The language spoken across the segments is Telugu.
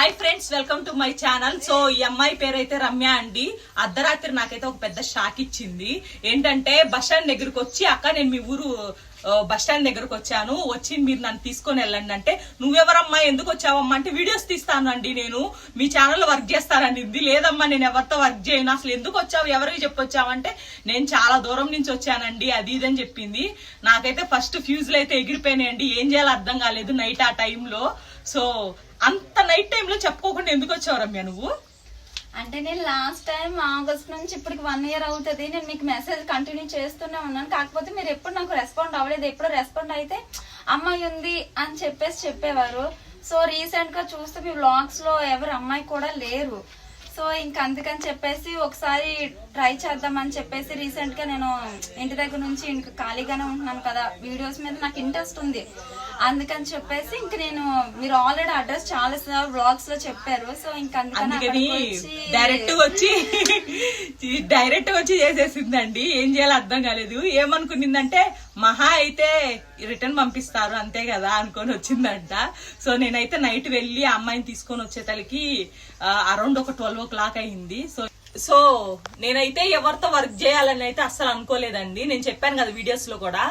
Hi friends welcome to my channel so ఈ అమ్మాయి పేరైతే రమ్య అండి. అర్ధరాత్రి నాకైతే ఒక పెద్ద షాక్ ఇచ్చింది. ఏంటంటే బస్ స్టాండ్ దగ్గరకు వచ్చి అక్క నేను మీ ఊరు బస్ స్టాండ్ దగ్గరకు వచ్చాను. వచ్చి మీరు నన్ను తీసుకొని వెళ్ళండి. అంటే నువ్వెవరమ్మా? ఎందుకు వచ్చావమ్మా? అంటే వీడియోస్ తీస్తానండి నేను. మీ ఛానల్లో వర్క్ చేస్తానండి ఇది లేదమ్మా నేను ఎవరితో వర్క్ చేయను. అసలు ఎందుకు వచ్చావు? ఎవరికి చెప్పొచ్చావంటే నేను చాలా దూరం నుంచి వచ్చానండి. అది ఇది అని చెప్పింది. నాకైతే ఫస్ట్ ఫ్యూజ్లు అయితే ఎగిరిపోయినాయండి. ఏం చేయాలో అర్థం కాలేదు నైట్ ఆ టైంలో సో అంత నైట్ టైంలో చెప్పుకోకుండా ఎందుకు వచ్చావు రమ్య నువ్వు? అంటే నేను లాస్ట్ టైం ఆగస్ట్ నుంచి ఇప్పటికి వన్ ఇయర్ అవుతుంది. నేను మీకు మెసేజ్ కంటిన్యూ చేస్తూనే ఉన్నాను. కాకపోతే మీరు ఎప్పుడు నాకు రెస్పాండ్ అవ్వలేదు. ఎప్పుడు రెస్పాండ్ అయితే అమ్మాయి ఉంది అని చెప్పేసి చెప్పేవారు. సో రీసెంట్గా చూస్తే మీ బ్లాగ్స్లో ఎవరు అమ్మాయి కూడా లేరు. సో ఇంక అందుకని చెప్పేసి ఒకసారి ట్రై చేద్దామని చెప్పేసి రీసెంట్గా నేను ఇంటి దగ్గర నుంచి ఇంకా ఖాళీగానే ఉంటున్నాను కదా. వీడియోస్ మీద నాకు ఇంట్రెస్ట్ ఉంది. అందుకని చెప్పేసి ఇంక నేను మీరు ఆల్రెడీ అడ్రస్ చాలా వ్లాగ్స్లో చెప్పారు. సో ఇంక అందుకని డైరెక్ట్ వచ్చి డైరెక్ట్ వచ్చి చేసేసిందండి. ఏం చేయాలో అర్థం కాలేదు. ఏమనుకునిందంటే మహా అయితే రిటర్న్ పంపిస్తారు అంతే కదా అనుకొని వచ్చిందంట. సో నేనైతే నైట్ వెళ్ళి ఆ అమ్మాయిని తీసుకొని వచ్చేతలకి అరౌండ్ ఒక ట్వెల్వ్ ఓ క్లాక్ అయింది. సో సో నేనైతే ఎవరితో వర్క్ చేయాలని అయితే అస్సలు అనుకోలేదండి. నేను చెప్పాను కదా వీడియోస్లో కూడా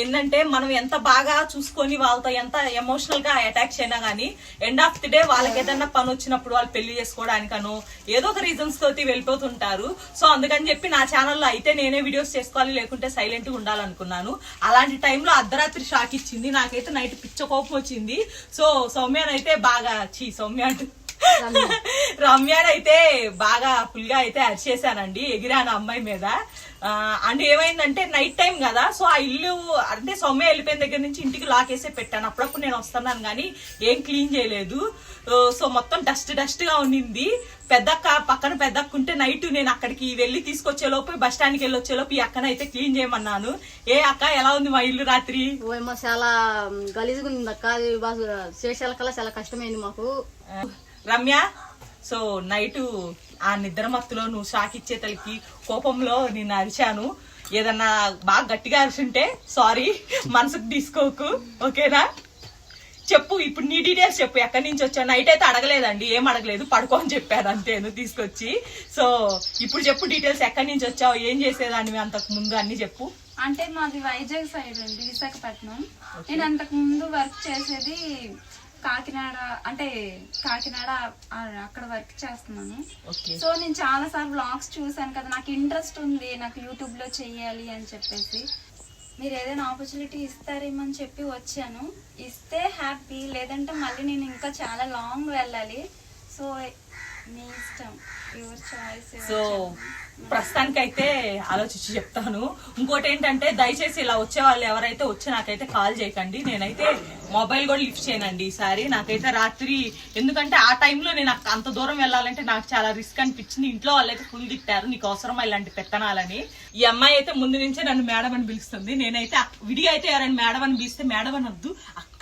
ఏంటంటే మనం ఎంత బాగా చూసుకొని వాళ్ళతో ఎంత ఎమోషనల్గా అటాచ్ అయినా కానీ ఎండ్ ఆఫ్ ది డే వాళ్ళకి ఏదైనా పని వచ్చినప్పుడు వాళ్ళు పెళ్ళి చేసుకోవడానికను ఏదో ఒక రీజన్స్ తోటి వెళ్ళిపోతుంటారు. సో అందుకని చెప్పి నా ఛానల్లో అయితే నేనే వీడియోస్ చేసుకోవాలి లేకుంటే సైలెంట్గా ఉండాలనుకున్నాను. అలాంటి టైంలో అర్ధరాత్రి షాక్ ఇచ్చింది. నాకైతే నైట్ పిచ్చ కోపం వచ్చింది. సో సౌమ్యనైతే బాగా చీ సౌమ్య అంటూ రమ్యానైతే బాగా ఫుల్గా అయితే అరిచేసానండి ఎగిరాను ఆ అమ్మాయి మీద. అండ్ ఏమైందంటే నైట్ టైం కదా సో ఆ ఇల్లు అంటే సౌమ్య వెళ్ళిపోయిన దగ్గర నుంచి ఇంటికి లాక్ వేసే పెట్టాను. అప్పుడప్పుడు నేను వస్తున్నాను కానీ ఏం క్లీన్ చేయలేదు. సో మొత్తం డస్ట్ డస్ట్గా ఉండింది పెద్దక్క పక్కన పెద్దక్క ఉంటే నైట్ నేను అక్కడికి వెళ్ళి తీసుకొచ్చే లోపు బస్ స్టాండ్కి వెళ్ళి వచ్చే లోపు ఈ అక్కనైతే క్లీన్ చేయమన్నాను. ఏ అక్క ఎలా ఉంది మా ఇల్లు రాత్రి? చాలా గలీజ్గా ఉంది అక్క. బాగా చేసేకల్లా చాలా కష్టమైంది మాకు. రమ్య సో నైట్ ఆ నిద్ర మత్తులో నువ్వు షాక్ ఇచ్చే తలకి కోపంలో నేను అరిచాను. ఏదన్నా బాగా గట్టిగా అరిచుంటే సారీ మనసుకు తీసుకోకు ఓకేనా? చెప్పు ఇప్పుడు నీ డీటెయిల్స్ చెప్పు ఎక్కడి నుంచి వచ్చావు? నైట్ అయితే అడగలేదండి ఏం అడగలేదు పడుకో అని చెప్పాను అంతేను తీసుకొచ్చి. సో ఇప్పుడు చెప్పు డీటెయిల్స్ ఎక్కడి నుంచి వచ్చావు ఏం చేసేదాన్ని అంతకు ముందు అన్ని చెప్పు. అంటే మాది వైజాగ్ సైడ్ అండి విశాఖపట్నం. నేను అంతకు ముందు వర్క్ చేసేది కాకినాడ అంటే కాకినాడ అక్కడ వర్క్ చేస్తున్నాను. సో నేను చాలా సార్లు వ్లాగ్స్ చూసాను కదా నాకు ఇంట్రెస్ట్ ఉంది నాకు యూట్యూబ్లో చెయ్యాలి అని చెప్పేసి. మీరు ఏదైనా ఆపర్చునిటీ ఇస్తారేమో అని చెప్పి వచ్చాను. ఇస్తే హ్యాపీ లేదంటే మళ్ళీ నేను ఇంకా చాలా లాంగ్ వెళ్ళాలి. సో సో ప్రస్తుతానికైతే ఆలోచించి చెప్తాను. ఇంకోటి ఏంటంటే దయచేసి ఇలా వచ్చే వాళ్ళు ఎవరైతే వచ్చి నాకైతే కాల్ చేయకండి. నేనైతే మొబైల్ కూడా లిఫ్ట్ చేయనండి ఈసారి. నాకైతే రాత్రి ఎందుకంటే ఆ టైంలో నేను అంత దూరం వెళ్ళాలంటే నాకు చాలా రిస్క్ అనిపించింది. ఇంట్లో వాళ్ళైతే ఫుల్ తిట్టారు. నీకు అవసరమా ఇలాంటి పెత్తనాలని ఈ అమ్మాయి అయితే ముందు నుంచే నన్ను మేడం అని పిలుస్తుంది. నేనైతే విడిగా అయితే ఎవరైనా మేడం అని పిలిస్తే మేడం అని వద్దు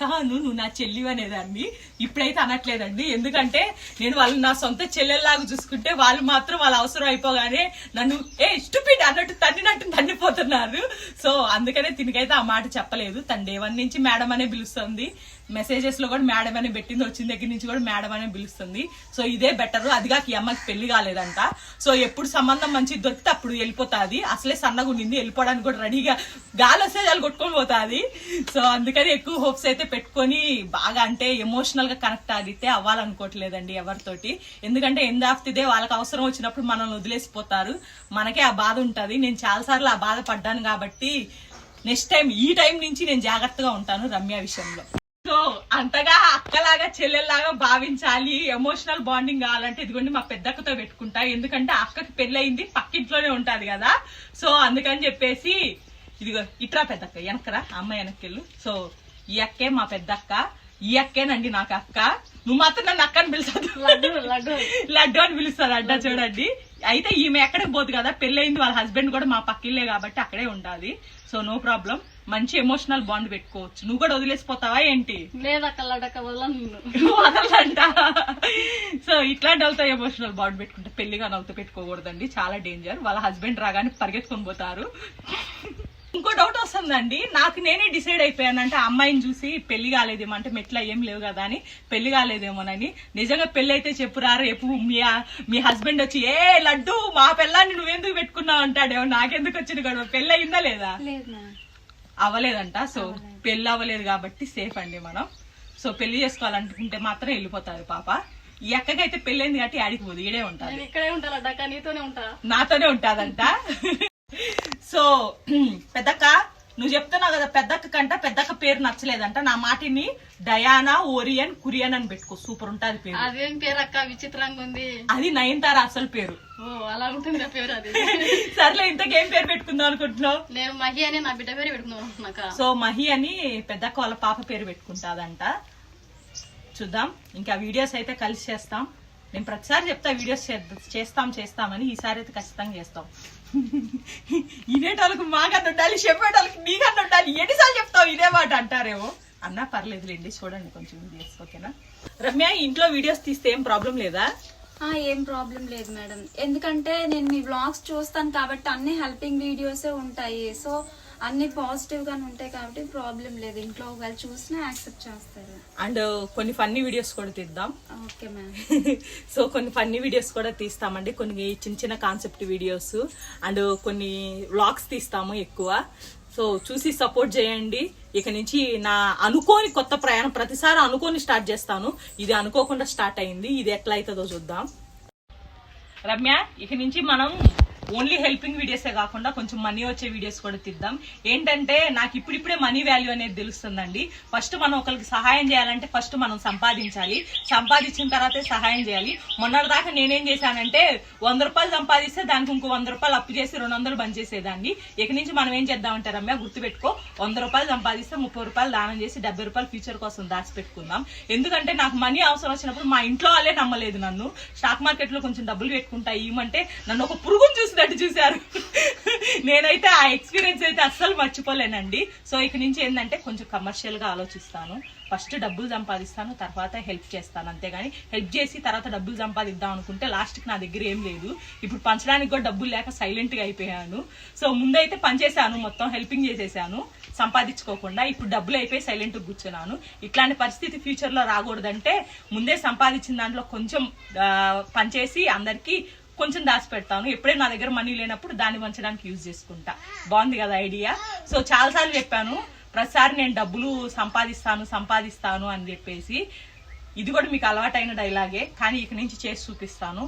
కాను నువ్వు నువ్వు నా చెల్లి అనేదాన్ని ఇప్పుడైతే అనట్లేదండి. ఎందుకంటే నేను వాళ్ళు నా సొంత చెల్లెల్లాగా చూసుకుంటే వాళ్ళు మాత్రం వాళ్ళ అవసరం అయిపోగానే నన్ను ఏ స్టూపిడ్ అన్నట్టు తన్నినట్టు తన్నిపోతున్నారు. సో అందుకనే తినికైతే ఆ మాట చెప్పలేదు. తన డే వన్ నుంచి మేడం అనే పిలుస్తుంది. మెసేజెస్లో కూడా మేడం అనే పెట్టింది వచ్చిన దగ్గర నుంచి కూడా మేడం అనే పిలుస్తుంది. సో ఇదే బెటర్ అదిగా ఈ అమ్మకి పెళ్ళి కాలేదంట. సో ఎప్పుడు సంబంధం మంచిది దొరికితే అప్పుడు వెళ్ళిపోతుంది. అసలే సన్నగా ఉండింది వెళ్ళిపోవడానికి కూడా రెడీగా గాలి వస్తే చాలు కొట్టుకొని పోతుంది. సో అందుకని ఎక్కువ హోప్స్ అయితే పెట్టుకొని బాగా అంటే ఎమోషనల్గా కనెక్ట్ ఆగితే అవ్వాలనుకోవట్లేదండి ఎవరితోటి. ఎందుకంటే ఎందు ఆఫ్తిదే వాళ్ళకి అవసరం వచ్చినప్పుడు మనల్ని వదిలేసిపోతారు. మనకే ఆ బాధ ఉంటుంది. నేను చాలాసార్లు ఆ బాధ పడ్డాను కాబట్టి నెక్స్ట్ టైం ఈ టైం నుంచి నేను జాగ్రత్తగా ఉంటాను రమ్య విషయంలో. సో అంతగా అక్కలాగా చెల్లెల్లాగా భావించాలి. ఎమోషనల్ బాండింగ్ కావాలంటే ఇదిగోండి మా పెద్దక్కతో పెట్టుకుంటా. ఎందుకంటే అక్కకి పెళ్ళయింది పక్కింట్లోనే ఉంటది కదా. సో అందుకని చెప్పేసి ఇదిగో ఇట్రా పెద్దక్క వెనకరా అమ్మాయి వెనక్కెళ్ళు. సో ఈ అక్కే మా పెద్దక్క ఈ అక్కేనండి నాకు అక్క. నువ్వు మాత్రం నన్ను అక్క అని పిలుస్తాను లడ్డు లడ్డు. లడ్డు అని పిలుస్తారు అడ్డా చూడండి. అయితే ఈమె ఎక్కడికి పోదు కదా పెళ్ళయింది వాళ్ళ హస్బెండ్ కూడా మా పక్కిల్లే కాబట్టి అక్కడే ఉండాలి. So no problem. మంచి ఎమోషనల్ బాండ్ పెట్టుకోవచ్చు. నువ్వు కూడా వదిలేసిపోతావా ఏంటి? లేదక్క లడ్డక్క వల్ల నిన్ను వదలంట. సో ఇట్లాంటి వాళ్ళతో ఎమోషనల్ బాండ్ పెట్టుకుంటే పెళ్ళిగా వాళ్ళతో పెట్టుకోకూడదండి. చాలా డేంజర్. వాళ్ళ హస్బెండ్ రాగానే పరిగెత్తుకొని పోతారు. ఇంకో డౌట్ వస్తుందండి. నాకు నేనే డిసైడ్ అయిపోయాను అంటే అమ్మాయిని చూసి పెళ్ళి కాలేదేమో అంటే మెట్ల ఏం లేవు కదా అని పెళ్ళి కాలేదేమోనని. నిజంగా పెళ్ళి అయితే చెప్పురా రేపు మీ మీ హస్బెండ్ వచ్చి ఏ లడ్డు మా పిల్లాన్ని నువ్వెందుకు పెట్టుకున్నావు? అంటాడేమో నాకెందుకు వచ్చింది గొడవ? పెళ్ళి అయిందా లేదా? అవ్వలేదంట. సో పెళ్ళి అవ్వలేదు కాబట్టి సేఫ్ అండి మనం. సో పెళ్ళి చేసుకోవాలనుకుంటే మాత్రం వెళ్ళిపోతారు పాప. ఈ అక్కకైతే పెళ్ళైంది కాబట్టి ఆడికి పోదు. ఈడే ఉంటారు నేను ఇక్కడే ఉంటా లడ్డాక నీతోనే ఉంటా. నాతోనే ఉంటాదంట. సో పెద్దక్క నువ్వు చెప్తున్నావు కదా పెద్దక్క కంట పెద్దక్క పేరు నచ్చలేదంట. నా మాటిని డయానా ఓరియన్ కురియన్ అని పెట్టుకో. సూపర్ ఉంటది పేరు. అదేం పేరు అక్క? విచిత్రంగా ఉంది. అది నయనతార అసలు పేరు. ఓ అలా ఉంటుంది పేరు అది? సర్లే ఇంతకేం పేరు పెట్టుకుందాం అనుకుంటున్నావు? నేను మహి అని నా బిడ్డ పేరు నాకు సో మహి అని పెద్దక్క వాళ్ళ పాప పేరు పెట్టుకుంటాదంట. చూద్దాం. ఇంకా వీడియోస్ అయితే కలిసి చేస్తాం. నేను ప్రతిసారి చెప్తా వీడియోస్ చేస్తాం చేస్తామని ఈసారి అయితే ఖచ్చితంగా చేస్తాం. ఇనేటోళ్ళకి మాకన్నా ఉండాలి చెప్పేటోళ్ళకి నీకన్నా ఉండాలి ఎన్నిసార్లు చెప్తావు ఇదే మాట అంటారేమో? అన్నా పర్లేదులేండి చూడండి కొంచెం వీడియోస్ ఓకేనా? రమ్య ఇంట్లో వీడియోస్ తీస్తే ఏం ప్రాబ్లం లేదా? ఏం ప్రాబ్లం లేదు మేడం. ఎందుకంటే నేను మీ వ్లాగ్స్ చూస్తాను కాబట్టి అన్ని హెల్పింగ్ వీడియోసే ఉంటాయి. సో అన్ని పాజిటివ్ గానే ఉంటాయి కాబట్టి ప్రాబ్లం లేదు. ఇంట్లో ఒకవేళ చూసినా యాక్సెప్ట్ చేస్తారు. అండ్ కొన్ని ఫన్నీ వీడియోస్ కూడా తీద్దాం. Okay ma'am. సో కొన్ని ఫన్నీ వీడియోస్ కూడా తీస్తామండి. కొన్ని చిన్న చిన్న కాన్సెప్ట్ వీడియోస్ అండ్ కొన్ని వ్లాగ్స్ తీస్తాము ఎక్కువ. సో చూసి సపోర్ట్ చేయండి. ఇక నుంచి నా అనుకోని కొత్త ప్రయాణం ప్రతిసారి అనుకోని స్టార్ట్ చేస్తాను. ఇది అనుకోకుండా స్టార్ట్ అయింది. ఇది ఎట్లా అవుతుందో చూద్దాం. రమ్య ఇక నుంచి మనం ఓన్లీ హెల్పింగ్ వీడియోసే కాకుండా కొంచెం మనీ వచ్చే వీడియోస్ కూడా తీద్దాం. ఏంటంటే నాకు ఇప్పుడిప్పుడే మనీ వాల్యూ అనేది తెలుస్తుందండి. ఫస్ట్ మనం ఒకరికి సహాయం చేయాలంటే ఫస్ట్ మనం సంపాదించాలి. సంపాదించిన తర్వాతే సహాయం చేయాలి. మొన్నటిదాకా నేనేం చేశానంటే వంద రూపాయలు సంపాదిస్తే దానికి ఇంకో వంద రూపాయలు అప్పు చేసి రెండు వందలు బంద్ చేసేదాన్ని. ఇక నుంచి మనం ఏం చేద్దామంటే రమ్య గుర్తుపెట్టుకో వంద రూపాయలు సంపాదిస్తే ముప్పై రూపాయలు దానం చేసి డెబ్బై రూపాయలు ఫ్యూచర్ కోసం దాచిపెట్టుకుందాం. ఎందుకంటే నాకు మనీ అవసరం వచ్చినప్పుడు మా ఇంట్లో వాళ్ళే నమ్మలేదు నన్ను. స్టాక్ మార్కెట్లో కొంచెం డబ్బులు పెట్టుకుంటా ఇవ్వమంటే నన్ను ఒక పురుగును చూసినట్టు చూశారు. నేనైతే ఆ ఎక్స్పీరియన్స్ అయితే అస్సలు మర్చిపోలేనండి. సో ఇక నుంచి ఏంటంటే కొంచెం కమర్షియల్గా ఆలోచిస్తాను. ఫస్ట్ డబ్బులు సంపాదిస్తాను తర్వాత హెల్ప్ చేస్తాను అంతేగాని హెల్ప్ చేసి తర్వాత డబ్బులు సంపాదిద్దాం అనుకుంటే లాస్ట్కి నా దగ్గర ఏం లేదు. ఇప్పుడు పంచడానికి కూడా డబ్బులు లేక సైలెంట్గా అయిపోయాను. సో ముందైతే పనిచేశాను మొత్తం హెల్పింగ్ చేసేసాను. సంపాదించుకోకుండా ఇప్పుడు డబ్బులు అయిపోయి సైలెంట్ కూర్చున్నాను. ఇట్లాంటి పరిస్థితి ఫ్యూచర్లో రాకూడదంటే ముందే సంపాదించిన దాంట్లో కొంచెం పనిచేసి అందరికి కొంచెం దాచి పెడతాను. ఎప్పుడే నా దగ్గర మనీ లేనప్పుడు దాన్ని పంచడానికి యూజ్ చేసుకుంటా. బాగుంది కదా ఐడియా సో చాలాసార్లు చెప్పాను ప్రతిసారి నేను డబ్బులు సంపాదిస్తాను సంపాదిస్తాను అని చెప్పేసి. ఇది కూడా మీకు అలవాటైన డైలాగే కానీ ఇక నుంచి చేసి చూపిస్తాను.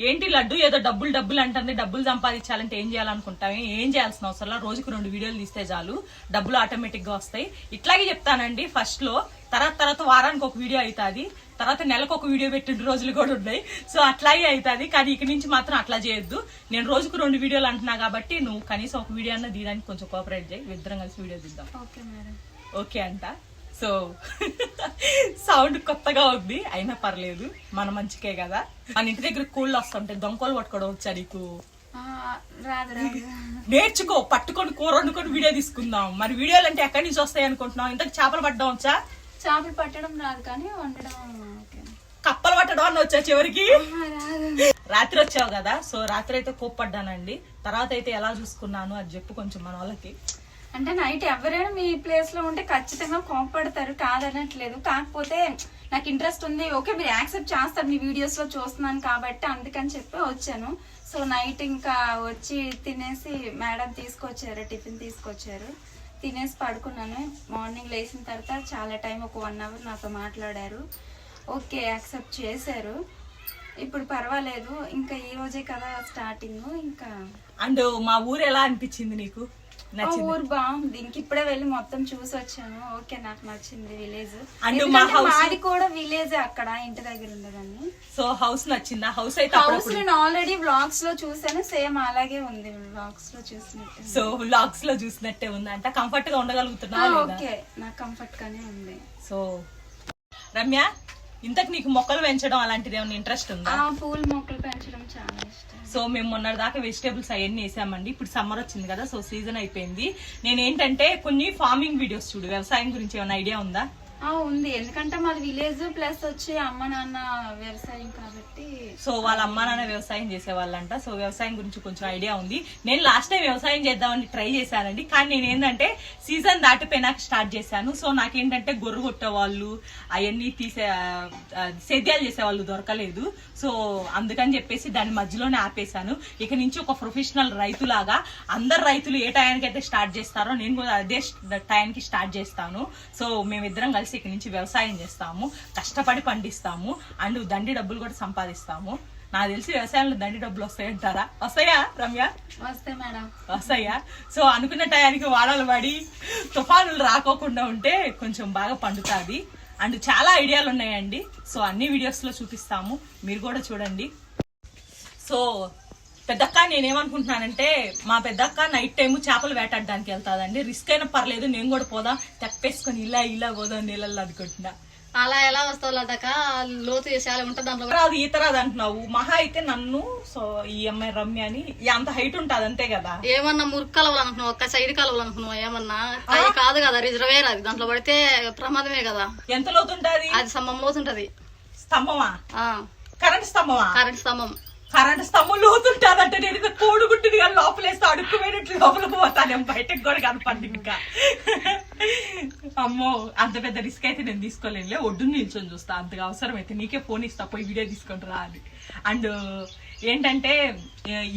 ఏంటి లడ్డు ఏదో డబ్బులు డబ్బులు అంటుంది డబ్బులు సంపాదించాలంటే ఏం చేయాలనుకుంటాం? ఏం చేయాల్సిన అవసరం. రోజుకు రెండు వీడియోలు తీస్తే చాలు. డబ్బులు ఆటోమేటిక్గా వస్తాయి. ఇట్లాగే చెప్తానండి ఫస్ట్లో. తర్వాత తర్వాత వారానికి ఒక వీడియో అవుతుంది తర్వాత నెలకు ఒక వీడియో పెట్టిన రోజులు కూడా ఉన్నాయి. సో అట్లాగే అవుతుంది కానీ ఇక నుంచి మాత్రం అట్లా చేయొద్దు. నేను రోజుకు రెండు వీడియోలు అంటున్నా కాబట్టి నువ్వు కనీసం ఒక వీడియో అన్న తీయడానికి కొంచెం కోఆపరేట్ చేయి. ఇద్దరం కలిసి వీడియో తీద్దాం. మేడం. ఓకే అంట. సో సౌండ్ కొత్తగా ఉంది అయినా పర్లేదు. మన మంచికే కదా. మన ఇంటి దగ్గర కూళ్ళు వస్తుంటాయి దొంగలు పట్టుకోవడం వచ్చా నీకు? నేర్చుకో పట్టుకొని కూర వండుకొని వీడియో తీసుకుందాం. మరి వీడియోలు అంటే ఎక్కడి నుంచి వస్తాయి అనుకుంటున్నాం ఇంతకు చేపలు పట్టడం వచ్చా? చేపలు పట్టడం రాదు కానీ వండడం కప్పలు పట్టడం అని వచ్చా చివరికి? రాత్రి వచ్చావు కదా సో రాత్రి అయితే కోప్పడ్డానండి. తర్వాత అయితే ఎలా చూసుకున్నాను అది చెప్పు కొంచెం మన వాళ్ళకి. అంటే నైట్ ఎవరైనా మీ ప్లేస్లో ఉంటే ఖచ్చితంగా కోపడతారు కాదనట్లేదు. కాకపోతే నాకు ఇంట్రెస్ట్ ఉంది. ఓకే మీరు యాక్సెప్ట్ చేస్తారు. మీ వీడియోస్లో చూస్తున్నాను కాబట్టి అందుకని చెప్పి వచ్చాను. సో నైట్ ఇంకా వచ్చి తినేసి మేడం తీసుకొచ్చారు టిఫిన్ తీసుకొచ్చారు. తినేసి పడుకున్నాను. మార్నింగ్ లేచిన తర్వాత చాలా టైం ఒక వన్ అవర్ నాతో మాట్లాడారు. ఓకే యాక్సెప్ట్ చేశారు. ఇప్పుడు పర్వాలేదు. ఇంకా ఈ రోజే కదా స్టార్టింగ్ ఇంకా అండ్ మా ఊరు ఎలా అనిపించింది నీకు? ఊరు బాగుంది. ఇంక ఇప్పుడే వెళ్ళి మొత్తం చూసి వచ్చాను. ఓకే నాకు నచ్చింది విలేజ్. మా మాది కూడా విలేజ్ అక్కడ ఇంటి దగ్గర ఉండదండి సో హౌస్ నచ్చిందా? హౌస్ అయితే హౌస్ నేను ఆల్రెడీ వ్లాగ్స్లో చూసాను సేమ్ అలాగే ఉంది వ్లాగ్స్లో చూసినట్టు సో వ్లాగ్స్లో చూసినట్టే ఉందంట. కంఫర్ట్గా ఉండగలుగుతున్నావా లేదా? ఓకే. నాకు కంఫర్ట్ గానే ఉంది. సో రమ్య ఇంతకు నీకు మొక్కలు పెంచడం అలాంటిది ఏమైనా ఇంట్రెస్ట్ ఉందా? పూల మొక్కలు పెంచడం చాలా ఇష్టం. సో మేము మొన్నటి దాకా వెజిటేబుల్స్ అవన్నీ వేసామండి. ఇప్పుడు సమ్మర్ వచ్చింది కదా సో సీజన్ అయిపోయింది. నేను ఏంటంటే కొన్ని ఫార్మింగ్ వీడియోస్ చూడు వ్యవసాయం గురించి ఏమైనా ఐడియా ఉందా? ఉంది. ఎందుకంటే మాది విలేజ్ ప్లస్ వచ్చి అమ్మ నాన్న వ్యవసాయం కాబట్టి. సో వాళ్ళ అమ్మ నాన్న వ్యవసాయం చేసేవాళ్ళంట. సో వ్యవసాయం గురించి కొంచెం ఐడియా ఉంది. నేను లాస్ట్ టైం వ్యవసాయం చేద్దామని ట్రై చేశానండి. కానీ నేను ఏంటంటే సీజన్ దాటిపోయినాక స్టార్ట్ చేశాను. సో నాకేంటంటే గొర్రె కొట్టేవాళ్ళు అవన్నీ తీసే సేద్యాలు చేసేవాళ్ళు దొరకలేదు. సో అందుకని చెప్పేసి దాని మధ్యలోనే ఆపేశాను. ఇక నుంచి ఒక ప్రొఫెషనల్ రైతులాగా అందరు రైతులు ఏ టైంకి అయితే స్టార్ట్ చేస్తారో నేను కూడా అదే టైంకి స్టార్ట్ చేస్తాను. సో మేమిద్దరం కలిసి ఇక నుంచి వ్యవసాయం చేస్తాము కష్టపడి పండిస్తాము అండ్ దండి డబ్బులు కూడా సంపాదిస్తాము. నాకు తెలిసి వ్యవసాయంలో దండి డబ్బులు వస్తాయంటారా? వస్తాయా రమ్య? వస్తే మేడం. వస్తాయా? సో అనుకున్న టయానికి వాడలు పడి తుఫానులు రాకోకుండా ఉంటే కొంచెం బాగా పండుతుంది. అండ్ చాలా ఐడియాలు ఉన్నాయండి. సో అన్ని వీడియోస్లో చూపిస్తాము. మీరు కూడా చూడండి. సో పెద్దక్క నేనేమనుకుంటున్నానంటే మా పెద్దక్క నైట్ టైం చేపలు వేటాడడానికి వెళ్తాదండి. రిస్క్ అయినా పర్లేదు నేను కూడా పోదాం. తెప్పేసుకొని ఇలా ఇలా పోదాం నీళ్ళల్లో అనుకుంటున్నా. అలా ఎలా వస్తావు లతక లోతు చేసేయాలి ఉంటుంది దాంట్లో రాదు ఈత రాదు అంటున్నావు. మహా అయితే నన్ను సో ఈ అమ్మాయి రమ్య అని అంత హైట్ ఉంటుంది అంతే కదా. ఏమన్నా మురుగు కలవలు అనుకున్నావు? ఒక్క సైడ్ కలవలు అనుకున్నావు? ఏమన్నా? అది కాదు కదా రిజర్వేర్ అది. దాంట్లో పడితే ప్రమాదమే కదా. ఎంత లోతుంటది? అది స్తంభం లోతుంటది. స్తంభమా? ఆ. కరెంట్ స్తంభమా? కరెంట్ స్తంభం. కరెంట్ స్తంభం లోతుంటాదంటే నేను ఇంకా కోడుగుంటుంది కానీ లోపలేస్తే అడుక్కుపోయినట్లు లోపలికి పోతాను బయటకు కూడా కనపడి ఇంకా. అమ్మో అంత పెద్ద రిస్క్ అయితే నేను తీసుకోలేనులే. ఒడ్డు నిల్చొని చూస్తా. అంతగా అవసరం అయితే నీకే ఫోన్ ఇస్తా. పోయి వీడియో తీసుకొని రా అని. అండ్ ఏంటంటే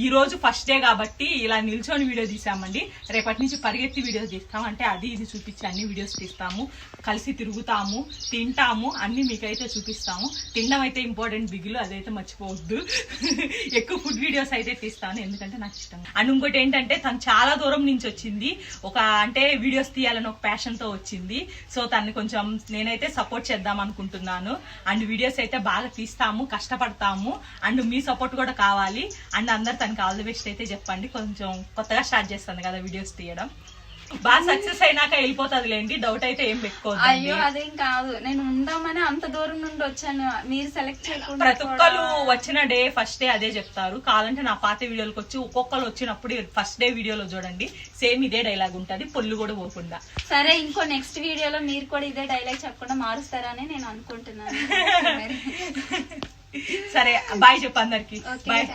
ఈ రోజు ఫస్ట్ డే కాబట్టి ఇలా నిల్చొని వీడియో తీసామండి. రేపటి నుంచి పరిగెత్తి వీడియోస్ తీస్తాం. అంటే అది ఇది చూపించి అన్ని వీడియోస్ తీస్తాము. కలిసి తిరుగుతాము తింటాము అన్ని మీకైతే చూపిస్తాము. తినడం అయితే ఇంపార్టెంట్ బిగులు అదైతే మర్చిపోవద్దు. ఎక్కువ ఫుడ్ వీడియోస్ అయితే తీస్తాను ఎందుకంటే నాకు ఇష్టం. అండ్ ఇంకోటి ఏంటంటే తను చాలా దూరం నుంచి వచ్చింది. ఒక అంటే వీడియోస్ తీయాలని ఒక ప్యాషన్తో వచ్చింది. సో తను కొంచెం నేనైతే సపోర్ట్ చేద్దాం అనుకుంటున్నాను. అండ్ వీడియోస్ అయితే బాగా తీస్తాము కష్టపడతాము. అండ్ మీ సపోర్ట్ కూడా కావాలి. అండ్ అందరు తనకి ఆల్ ది బెస్ట్ అయితే చెప్పండి. కొంచెం కొత్తగా స్టార్ట్ చేస్తాను కదా వీడియోస్ తీయడం. బాగా సక్సెస్ అయినాక వెళ్ళిపోతుంది లేండి. డౌట్ అయితే ఏం పెట్టుకోవద్దు అయ్యో అదేం కాదు. నేను ఉందామని అంత దూరం నుండి వచ్చాను. మీరు సెలెక్ట్ చేయకుండా ప్రతి ఒక్కరు వచ్చిన డే ఫస్ట్ డే అదే చెప్తారు. కావాలంటే నా పాత వీడియోలకు వచ్చి ఒక్కొక్కరు వచ్చినప్పుడు ఫస్ట్ డే వీడియోలో చూడండి. సేమ్ ఇదే డైలాగ్ ఉంటది. పొల్లు కూడా పోకుండా. సరే ఇంకో నెక్స్ట్ వీడియోలో మీరు కూడా ఇదే డైలాగ్ చెప్పకుండా మారుస్తారని నేను అనుకుంటున్నాను. సరే బాయ్ చెప్పు అందరికి. బాయ్